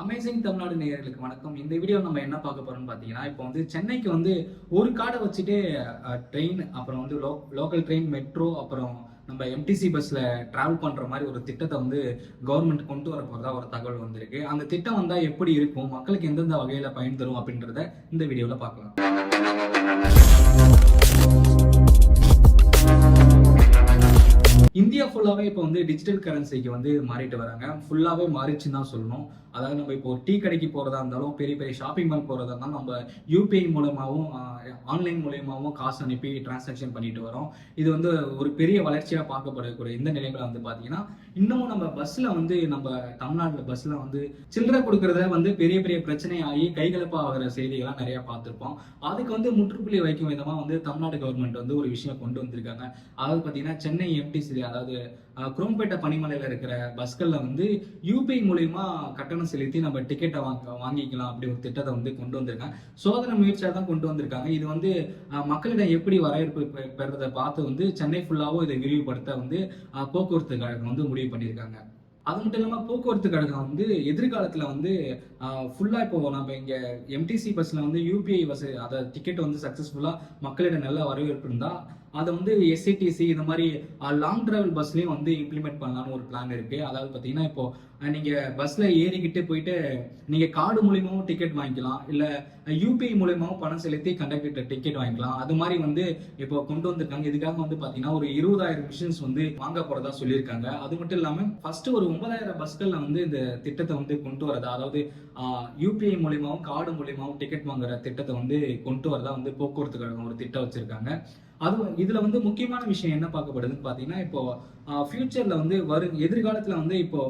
Amazing Tamil Nadu நேயர்களுக்கு வணக்கம். இந்த வீடியோ நம்ம என்ன பார்க்க போறோம்னு பார்த்தீங்கன்னா இப்போ வந்து சென்னைக்கு வந்து ஒரு கார்டை வச்சுட்டு ட்ரெயின் அப்புறம் வந்து லோ லோக்கல் ட்ரெயின் மெட்ரோ அப்புறம் நம்ம எம்டிசி பஸ்ல டிராவல் பண்ற மாதிரி ஒரு திட்டத்தை வந்து கவர்மெண்ட் கொண்டு வர போறதா ஒரு தகவல் வந்திருக்கு. அந்த திட்டம் வந்தா எப்படி இருக்கும்? மக்களுக்கு எந்தெந்த வகையில பயன் தரும் அப்படின்றத இந்த வீடியோல பார்க்கலாம். இந்தியா ஃபுல்லாகவே இப்போ வந்து டிஜிட்டல் கரன்சிக்கு வந்து மாறிட்டு வராங்க. ஃபுல்லாகவே மாறிச்சுன்னு தான் சொல்லணும். அதாவது நம்ம இப்போ டீ கடைக்கு போகிறதா இருந்தாலும் பெரிய பெரிய ஷாப்பிங் மால் போகிறதா இருந்தாலும் நம்ம யூபிஐ மூலமாகவும் ஆன்லைன் மூலயமாவும் காசு அனுப்பி டிரான்சாக்ஷன் பண்ணிட்டு வரோம். இது வந்து ஒரு பெரிய வளர்ச்சியாக பார்க்கப்படக்கூடிய இந்த நிலைமையில வந்து பார்த்தீங்கன்னா இன்னமும் நம்ம பஸ்ஸில் வந்து நம்ம தமிழ்நாட்டில் பஸ்ஸில் வந்து சில்லறை கொடுக்கறத வந்து பெரிய பெரிய பிரச்சனை ஆகி கைகலப்பா ஆகிற செய்திகள்லாம் நிறைய பார்த்துருப்போம். அதுக்கு வந்து முற்றுப்புள்ளி வைக்கும் விதமாக வந்து தமிழ்நாடு கவர்மெண்ட் வந்து ஒரு விஷயம் கொண்டு வந்திருக்காங்க. அதாவது பார்த்தீங்கன்னா சென்னை எம்டிசி அதாவது குரோம்பேட்டை பனிமலையில் இருக்கிற பஸ்களில் வந்து யூபிஐ மூலயமா கட்டணம் செலுத்தி நம்ம டிக்கெட்டை வாங்க வாங்கிக்கலாம் அப்படி ஒரு திட்டத்தை வந்து கொண்டு வந்திருக்காங்க. சோதனை முயற்சியாக தான் கொண்டு வந்திருக்காங்க. இது வந்து மக்களிடம் எப்படி வரவேற்பு பெறுறதை பெறதை பார்த்து வந்து சென்னை ஃபுல்லாகவும் இதை விரிவுபடுத்த வந்து போக்குவரத்து கழகம் வந்து முடிவு பண்ணியிருக்காங்க. அது மட்டும் இல்லாமல் போக்குவரத்து கழகம் வந்து எதிர்காலத்தில் வந்து ஃபுல்லாக இப்போ நம்ம இங்கே எம்டிசி பஸ்ஸில் வந்து யூபிஐ பஸ் அதை டிக்கெட் வந்து சக்ஸஸ்ஃபுல்லாக மக்களிடம் நல்ல வரவேற்பு இருந்தால் அதை வந்து எஸ்சிடிசி இந்த மாதிரி லாங் டிராவல் பஸ்லையும் வந்து இம்ப்ளிமெண்ட் பண்ணலாம்னு ஒரு பிளான் இருக்கு. அதாவது பார்த்தீங்கன்னா இப்போ நீங்கள் நீங்க பஸ்ல ஏறிக்கிட்டு போயிட்டு நீங்க கார்டு மூலியமாவும் டிக்கெட் வாங்கிக்கலாம். இல்ல யூபிஐ மூலியமாவும் பணம் செலுத்தி கண்டக்டர் டிக்கெட் வாங்கிக்கலாம். அது மாதிரி வந்து இப்போ கொண்டு வந்திருக்காங்க. இதுக்காக வந்து பாத்தீங்கன்னா ஒரு இருபதாயிரம் மிஷின்ஸ் வந்து வாங்க போறதா சொல்லியிருக்காங்க. அது மட்டும் இல்லாம ஃபர்ஸ்ட் ஒரு ஒன்பதாயிரம் பஸ்கள்ல வந்து இந்த திட்டத்தை வந்து கொண்டு வரதா அதாவது யூபிஐ மூலியமாவும் கார்டு மூலியமாவும் டிக்கெட் வாங்குற திட்டத்தை வந்து கொண்டு வரதா வந்து போக்குவரத்து கழகம் ஒரு திட்டம் வச்சிருக்காங்க. அது இதுல வந்து முக்கியமான விஷயம் என்ன பார்க்கப்படுதுன்னு பாத்தீங்கன்னா இப்போ ஃபியூச்சர்ல வந்து வரும் எதிர்காலத்துல வந்து இப்போ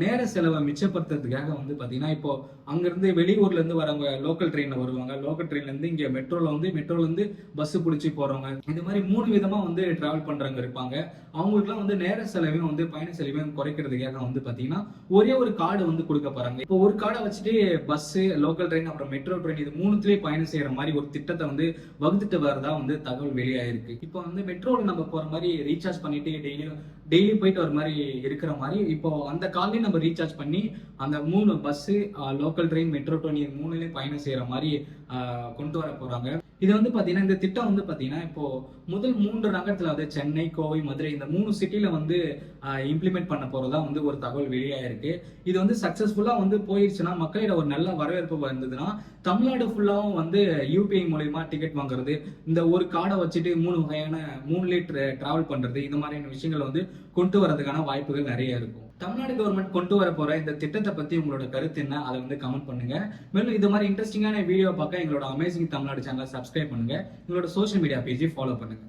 நேர செலவை மிச்சப்படுத்துறதுக்காக வந்து பாத்தீங்கன்னா இப்போ அங்கிருந்து வெளியூர்ல இருந்து வரவங்க லோக்கல் ட்ரெயின்ல வருவாங்க. லோக்கல் ட்ரெயின்ல இருந்து இங்க மெட்ரோல வந்து மெட்ரோல இருந்து பஸ் பிடிச்சி போறவங்க. இது மாதிரி மூணு விதமா வந்து டிராவல் பண்றவங்க இருப்பாங்க. அவங்களுக்குலாம் வந்து நேர செலவையும் வந்து பயண செலவையும் குறைக்கிறதுக்காக வந்து பாத்தீங்கன்னா ஒரே ஒரு கார்டு வந்து கொடுக்க போறாங்க. இப்போ ஒரு கார்டை வச்சுட்டு பஸ் லோக்கல் ட்ரெயின் அப்புறம் மெட்ரோ ட்ரெயின் இது மூணுத்திலேயே பயணம் செய்யற மாதிரி ஒரு திட்டத்தை வந்து வகுத்துட்டு வரதா வந்து தகவல் இருக்கு. இப்போ வந்து மெட்ரோல நம்ம போற மாதிரி ரீசார்ஜ் பண்ணிட்டு டெய்லியும் டெய்லி போயிட்டு வர மாதிரி இருக்கிற மாதிரி இப்போ அந்த காலையும் நம்ம ரீசார்ஜ் பண்ணி அந்த மூணு bus local train metro train மூணுலேயும் மூணுலயும் பயணம் செய்யற மாதிரி ஆஹ், கொண்டு வர போறாங்க. இது வந்து பார்த்தீங்கன்னா இந்த திட்டம் வந்து பார்த்தீங்கன்னா இப்போ முதல் மூன்று நகரத்தில் வந்து சென்னை கோவை மதுரை இந்த மூணு சிட்டியில் வந்து இம்ப்ளிமெண்ட் பண்ண போகிறதா வந்து ஒரு தகவல் வெளியாயிருக்கு. இது வந்து சக்ஸஸ்ஃபுல்லாக வந்து போயிடுச்சுன்னா மக்களிட ஒரு நல்ல வரவேற்பு வந்ததுன்னா தமிழ்நாடு ஃபுல்லாகவும் வந்து யூபிஐ மூலயமா டிக்கெட் வாங்குறது இந்த ஒரு கார்டை வச்சுட்டு மூணு வகையான மூணு லிட்டர் டிராவல் பண்ணுறது இந்த மாதிரியான விஷயங்கள் வந்து கொண்டு வரதுக்கான வாய்ப்புகள் நிறைய இருக்கும். தமிழ்நாடு கவர்மெண்ட் கொண்டு வர போற இந்த திட்டத்தை பத்தி உங்களோட கருத்து என்ன? அதை வந்து கமெண்ட் பண்ணுங்க. மேலும் இது மாதிரி இன்ட்ரெஸ்டிங்கான வீடியோ பார்க்க எங்களோட அமேசிங் தமிழ்நாடு சேனலை சப்ஸ்கிரைப் பண்ணுங்க. எங்களோட சோஷியல் மீடியா பேஜை ஃபாலோ பண்ணுங்க.